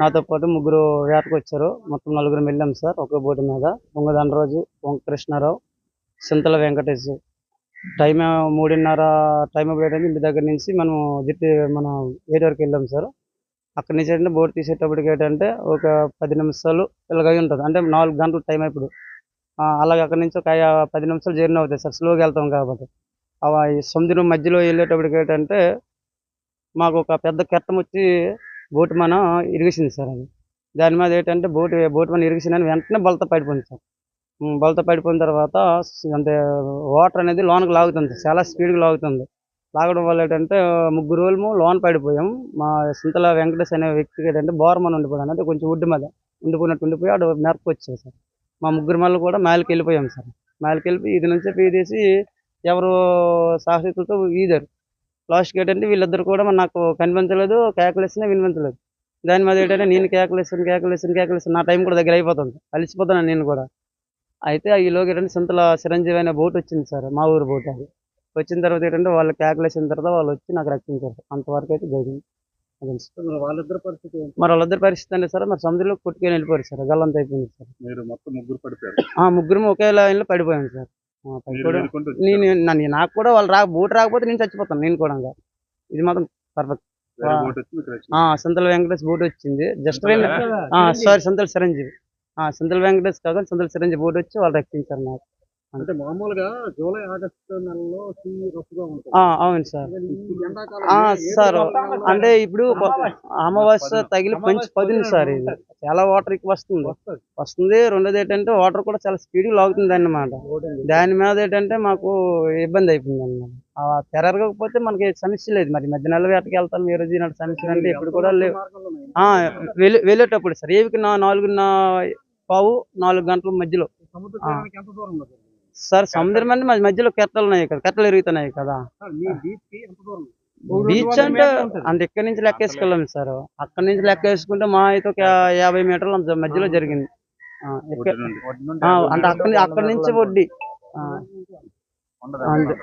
నాతో పాటు ముగ్గురు వేటకు వచ్చారు. మొత్తం నలుగురు వెళ్ళాం సార్ ఒకే బోటు మీద. దొంగదండరాజు రోజు కృష్ణారావు సింతల వెంకటేష్ టైం మూడున్నర టైం అప్పుడు ఇంటి దగ్గర నుంచి మనం జిట్టి మనం ఏడు వరకు వెళ్ళాం సార్. అక్కడి నుంచి ఏంటంటే బోట్ తీసేటప్పటికి ఏంటంటే ఒక పది నిమిషాలు ఇలాగ ఉంటుంది. అంటే నాలుగు గంటల టైం ఇప్పుడు అలాగే అక్కడి నుంచి ఒక పది నిమిషాలు జర్నీ అవుతాయి సార్. స్లోగా వెళ్తాం కాబట్టి. అవి సముద్రం మధ్యలో వెళ్ళేటప్పటికి ఏంటంటే మాకు ఒక పెద్ద కెట్టం వచ్చి బూట్ మన ఇరిగేసింది సార్ అది. దాని మీద ఏంటంటే బూట్ బోట్ మన ఇరిగేసిందని వెంటనే బలత పడిపోయింది సార్. బలత పడిపోయిన తర్వాత అంటే వాటర్ అనేది లోనకి లాగుతుంది చాలా స్పీడ్గా లాగుతుంది. లాగడం వల్ల ఏంటంటే ముగ్గురు రోజులు లోన పడిపోయాం. మా సింతల వెంకటేష్ అనే వ్యక్తికి ఏంటంటే బోర్మన్ ఉండిపోయాడు అంటే కొంచెం ఉడ్డు మీద ఉండిపోయినట్టు ఉండిపోయి అటు మెరకు వచ్చాయి సార్. మా ముగ్గురు మళ్ళీ కూడా మేలకి వెళ్ళిపోయాం సార్. మేలకి వెళ్ళిపోయి ఇది నుంచి పీదేసి ఎవరు సాహసితులతో ఈదారు. లాస్ట్కి ఏంటంటే వీళ్ళిద్దరు కూడా నాకు కనిపించలేదు కేకలేసినా వినిపించలేదు. దాని మీద ఏంటంటే నేను కేకలేసాను కేకలేసాను కేకలేసాను నా టైం కూడా దగ్గర అయిపోతుంది. అలిసిపోతున్నాను నేను కూడా. అయితే ఈలోగా ఏంటంటే సింతల చిరంజీవి అనే బోట్ వచ్చింది సార్ మా ఊరు బోట్ అది. వచ్చిన తర్వాత ఏంటంటే వాళ్ళు కేకలేసిన తర్వాత వాళ్ళు వచ్చి నాకు రక్షించారు అంతవరకు అయితే జరిగింది. వాళ్ళిద్దరి పరిస్థితి? మరి వాళ్ళిద్దరి పరిస్థితి అంటే సార్ మరి సముద్రంలో కొట్టుకొని వెళ్ళిపోయారు సార్. గల్లంత అయిపోయింది సార్. మీరు మొత్తం ముగ్గురు పడిపోయారు. ఆ ముగ్గురు ఒకే లైన్లో పడిపోయాం సార్. నేను నాకు కూడా వాళ్ళు రా బోట్ రాకపోతే నేను చచ్చిపోతాను నేను కూడా. ఇది మాత్రం పర్ఫెక్ట్ సంతల వెంకటేష్ బోట్ వచ్చింది. Just sorry Santhala Chiranjeevi. ఆ సంతల వెంకటేష్ కాకుండా సంతల చిరంజీవి బోట్ వచ్చి వాళ్ళు రక్షించారు నాకు. అంటే మామూలుగా జూలై ఆగస్టు నెలలో సీ రఫ్గా ఉంటుంది. ఆ, అవును సార్. సార్ అంటే ఇప్పుడు అమావాస్య తగిలి పంచి పదింది సార్ ఇది. చాలా వాటర్ ఎక్కువ వస్తుంది. వస్తుంది. వస్తుంది. రెండోది ఏంటంటే వాటర్ కూడా చాలా స్పీడ్ లాగుతుంది అన్నమాట. దాని మీద ఏంటంటే మాకు ఇబ్బంది అయిపోయింది అన్నమాట. ఆ తెరగకపోతే మనకి సమస్య లేదు. మరి మధ్య నెల వేటకి వెళ్తాను ఈ రోజు ఈనాడు సమస్య అంటే ఇప్పుడు కూడా లేవు. వెళ్ళేటప్పుడు సార్ ఏవికి నా నాలుగున్న పావు నాలుగు గంటల మధ్యలో. సార్ సముద్రం అంటే మన మధ్యలో కెట్టలు ఉన్నాయి కదా కెట్టలు ఎరుగుతున్నాయి కదా. మీ బీచ్ అంటే అంటే ఇక్కడి నుంచి లెక్క వేసుకెళ్ళాం సార్. అక్కడి నుంచి లెక్క వేసుకుంటే మా అయితే ఒక యాభై మీటర్ల అంత మధ్యలో జరిగింది. అంటే అక్కడి అక్కడి నుంచి వడ్డీ. అంతే.